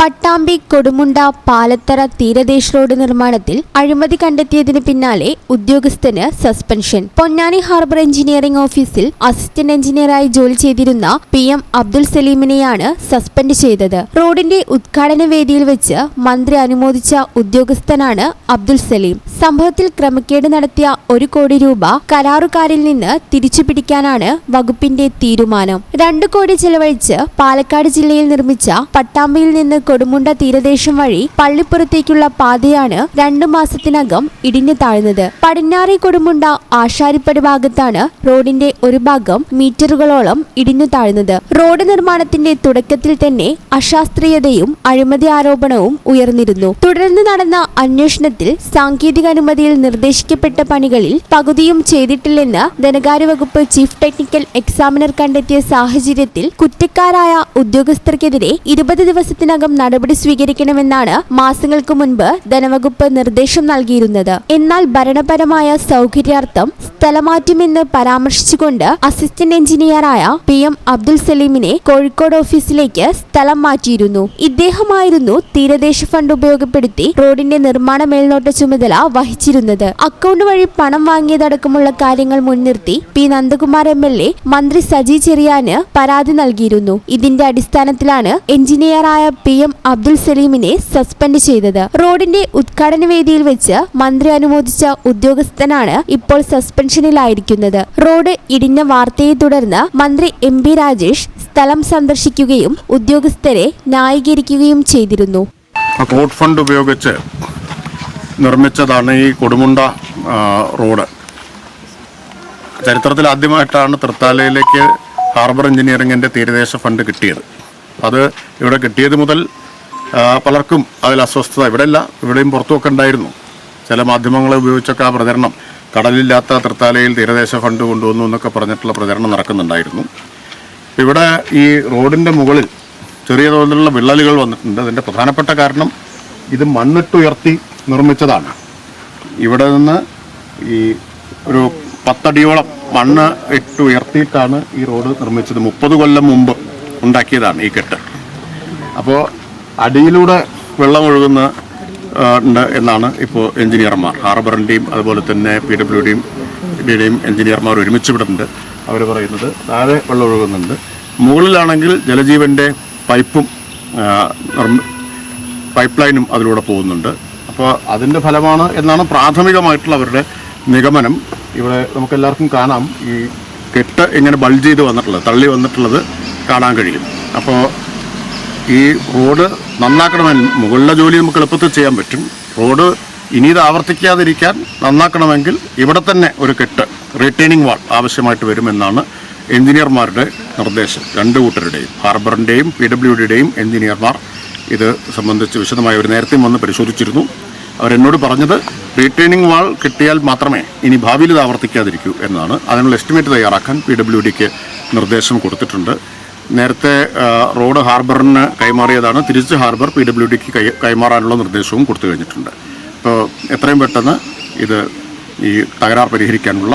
പട്ടാമ്പി കൊടുമുണ്ട പാലത്തറ തീരദേശ റോഡ് നിർമ്മാണത്തിൽ അഴിമതി കണ്ടെത്തിയതിന് പിന്നാലെ ഉദ്യോഗസ്ഥന് സസ്പെൻഷൻ. പൊന്നാനി ഹാർബർ എഞ്ചിനീയറിംഗ് ഓഫീസിൽ അസിസ്റ്റന്റ് എഞ്ചിനീയറായി ജോലി ചെയ്തിരുന്ന പി എം അബ്ദുൽ സലീമിനെയാണ് സസ്പെൻഡ് ചെയ്തത്. റോഡിന്റെ ഉദ്ഘാടന വേദിയിൽ വെച്ച് മന്ത്രി അനുമോദിച്ച ഉദ്യോഗസ്ഥനാണ് അബ്ദുൽ സലീം. സംഭവത്തിൽ ക്രമക്കേട് നടത്തിയ ഒരു കോടി രൂപ കരാറുകാരിൽ നിന്ന് തിരിച്ചു പിടിക്കാനാണ് വകുപ്പിന്റെ തീരുമാനം. രണ്ടു കോടി ചെലവഴിച്ച് പാലക്കാട് ജില്ലയിൽ നിർമ്മിച്ച പട്ടാമ്പിയിൽ നിന്ന് കൊടുമുണ്ട തീരദേശം വഴി പള്ളിപ്പുറത്തേക്കുള്ള പാതയാണ് രണ്ടു മാസത്തിനകം ഇടിഞ്ഞു താഴ്ന്നത്. പടിഞ്ഞാറി കൊടുമുണ്ട ആശാരിപ്പടി ഭാഗത്താണ് റോഡിന്റെ ഒരു ഭാഗം മീറ്ററുകളോളം ഇടിഞ്ഞു താഴ്ന്നത്. റോഡ് നിർമ്മാണത്തിന്റെ തുടക്കത്തിൽ തന്നെ അശാസ്ത്രീയതയും അഴിമതി ആരോപണവും ഉയർന്നിരുന്നു. തുടർന്ന് നടന്ന അന്വേഷണത്തിൽ സാങ്കേതിക അനുമതിയിൽ നിർദ്ദേശിക്കപ്പെട്ട പണികളിൽ പകുതിയും ചെയ്തിട്ടില്ലെന്ന് ധനകാര്യ വകുപ്പ് ചീഫ് ടെക്നിക്കൽ എക്സാമിനർ കണ്ടെത്തിയ സാഹചര്യത്തിൽ കുറ്റക്കാരായ ഉദ്യോഗസ്ഥർക്കെതിരെ ഇരുപത് ദിവസത്തിനകം നടപടി സ്വീകരിക്കണമെന്നാണ് മാസങ്ങൾക്ക് മുൻപ് ധനവകുപ്പ് നിർദ്ദേശം നൽകിയിരുന്നത്. എന്നാൽ ഭരണപരമായ സൗകര്യാർത്ഥം സ്ഥലമാറ്റുമെന്ന് പരാമർശിച്ചുകൊണ്ട് അസിസ്റ്റന്റ് എഞ്ചിനീയറായ പി എം അബ്ദുൽ സലീമിനെ കോഴിക്കോട് ഓഫീസിലേക്ക് സ്ഥലം മാറ്റിയിരുന്നു. ഇദ്ദേഹമായിരുന്നു തീരദേശ ഫണ്ട് ഉപയോഗപ്പെടുത്തി റോഡിന്റെ നിർമ്മാണ മേൽനോട്ട ചുമതല വഹിച്ചിരുന്നത്. അക്കൗണ്ട് വഴി പണം വാങ്ങിയതടക്കമുള്ള കാര്യങ്ങൾ മുൻനിർത്തി P. Nandakumar M. L. A മന്ത്രി സജി ചെറിയാന് പരാതി നൽകിയിരുന്നു. ഇതിന്റെ അടിസ്ഥാനത്തിലാണ് എഞ്ചിനീയറായ പി. എം. അബ്ദുൽ സലീമിനെ സസ്പെൻഡ് ചെയ്തത്. റോഡിന്റെ ഉദ്ഘാടന വേദിയിൽ വെച്ച് മന്ത്രി അനുമോദിച്ച ഉദ്യോഗസ്ഥനാണ് ഇപ്പോൾ സസ്പെൻഷനിലായിരിക്കുന്നത്. റോഡ് ഇടിഞ്ഞ വാർത്തയെ തുടർന്ന് മന്ത്രി എം. പി. രാജേഷ് സ്ഥലം സന്ദർശിക്കുകയും ഉദ്യോഗസ്ഥരെ ന്യായീകരിക്കുകയും ചെയ്തിരുന്നു. ഫണ്ട് ഉപയോഗിച്ച് നിർമ്മിച്ചതാണ് ഈ കൊടുമുണ്ട റോഡ്. ചരിത്രത്തിൽ ആദ്യമായിട്ടാണ് തൃത്താലയിലേക്ക് ഹാർബർ എഞ്ചിനീയറിങ്ങിന്റെ തീരദേശ ഫണ്ട് കിട്ടിയത്. അത് ഇവിടെ കിട്ടിയത് മുതൽ പലർക്കും അതിൽ അസ്വസ്ഥത ഇവിടെയല്ല ഇവിടെയും പുറത്തുമൊക്കെ ഉണ്ടായിരുന്നു. ചില മാധ്യമങ്ങളെ ഉപയോഗിച്ചൊക്കെ ആ പ്രചരണം കടലില്ലാത്ത തൃത്താലയിൽ തീരദേശ ഫണ്ട് കൊണ്ടുവന്നു എന്നൊക്കെ പറഞ്ഞിട്ടുള്ള പ്രചരണം നടക്കുന്നുണ്ടായിരുന്നു. ഇവിടെ ഈ റോഡിന്റെ മുകളിൽ ചെറിയ തോതിലുള്ള വിള്ളലുകൾ വന്നിട്ടുണ്ട്. അതിന്റെ പ്രധാനപ്പെട്ട കാരണം ഇത് മണ്ണിട്ടുയർത്തി നിർമ്മിച്ചതാണ്. ഇവിടെ നിന്ന് ഈ ഒരു പത്തടിയോളം മണ്ണ് ഇട്ട് ഉയർത്തിയിട്ടാണ് ഈ റോഡ് നിർമ്മിച്ചത്. മുപ്പത് കൊല്ലം മുമ്പ് ഉണ്ടാക്കിയതാണ് ഈ കെട്ട്. അപ്പോൾ അടിയിലൂടെ വെള്ളം ഒഴുകുന്ന ഉണ്ട് എന്നാണ് ഇപ്പോൾ എഞ്ചിനീയർമാർ ഹാർബറിന്റെയും അതുപോലെ തന്നെ പി ഡബ്ല്യു ഡിയും ഡിയുടെയും എഞ്ചിനീയർമാർ ഒരുമിച്ച് വിടുന്നുണ്ട് അവർ പറയുന്നത് താഴെ വെള്ളം ഒഴുകുന്നുണ്ട് മുകളിലാണെങ്കിൽ ജലജീവന്റെ പൈപ്പും പൈപ്പ് ലൈനും അതിലൂടെ പോകുന്നുണ്ട്. അപ്പോൾ അതിന്റെ ഫലമാണ് എന്നാണ് പ്രാഥമികമായിട്ടുള്ള അവരുടെ നിഗമനം. ഇവിടെ നമുക്ക് എല്ലാവർക്കും കാണാം ഈ കെട്ട് ഇങ്ങനെ ബൾജ് ചെയ്ത് വന്നിട്ടുള്ളത് തള്ളി വന്നിട്ടുള്ളത് കാണാൻ കഴിയും. അപ്പോൾ ഈ റോഡ് നന്നാക്കണമെങ്കിൽ മുകളിലെ ജോലി നമുക്ക് എളുപ്പത്തിൽ ചെയ്യാൻ പറ്റും. റോഡ് ഇനി ഇത് ആവർത്തിക്കാതിരിക്കാൻ നന്നാക്കണമെങ്കിൽ ഇവിടെ തന്നെ ഒരു കെട്ട് റിട്ടേണിംഗ് വാൾ ആവശ്യമായിട്ട് വരുമെന്നാണ് എഞ്ചിനീയർമാരുടെ നിർദ്ദേശം. രണ്ട് കൂട്ടരുടെയും ഹാർബറിന്റെയും പി ഡബ്ല്യു ഡിയുടെയും എഞ്ചിനീയർമാർ ഇത് സംബന്ധിച്ച് വിശദമായി അവർ നേരത്തെയും വന്ന് പരിശോധിച്ചിരുന്നു. അവരെന്നോട് പറഞ്ഞത് റീട്രെയിനിങ് വാൾ കിട്ടിയാൽ മാത്രമേ ഇനി ഭാവിയിൽ ഇത് ആവർത്തിക്കാതിരിക്കൂ എന്നതാണ് അതിനുള്ള എസ്റ്റിമേറ്റ് തയ്യാറാക്കാൻ പി ഡബ്ല്യു ഡിക്ക് നിർദ്ദേശം കൊടുത്തിട്ടുണ്ട്. നേരത്തെ റോഡ് ഹാർബറിന് കൈമാറിയതാണ്. തിരിച്ച് ഹാർബർ പി ഡബ്ല്യു ഡിക്ക് കൈ കൈമാറാനുള്ള നിർദ്ദേശവും കൊടുത്തു കഴിഞ്ഞിട്ടുണ്ട്. അപ്പോൾ എത്രയും പെട്ടെന്ന് ഇത് ഈ തകരാർ പരിഹരിക്കാനുള്ള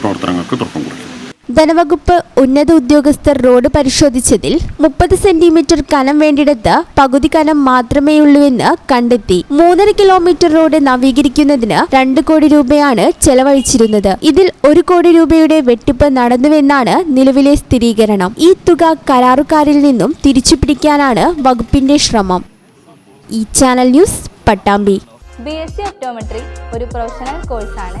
പ്രവർത്തനങ്ങൾക്ക് തുടക്കം കുറിക്കും. ധനവകുപ്പ് ഉന്നത ഉദ്യോഗസ്ഥർ റോഡ് പരിശോധിച്ചതിൽ മുപ്പത് സെന്റിമീറ്റർ കനം വേണ്ടിടത്ത് പകുതി കനം മാത്രമേയുള്ളൂവെന്ന് കണ്ടെത്തി. മൂന്നര കിലോമീറ്റർ റോഡ് നവീകരിക്കുന്നതിന് രണ്ട് കോടി രൂപയാണ് ചെലവഴിച്ചിരുന്നത്. ഇതിൽ ഒരു കോടി രൂപയുടെ വെട്ടിപ്പ് നടന്നുവെന്നാണ് നിലവിലെ സ്ഥിരീകരണം. ഈ തുക കരാറുകാരിൽ നിന്നും തിരിച്ചു തിരിച്ചുപിടിക്കാനാണ് വകുപ്പിന്റെ ശ്രമം. ഈ channel news Pattambi. B S C optometry ഒരു പ്രൊഫഷണൽ കോഴ്സാണ്.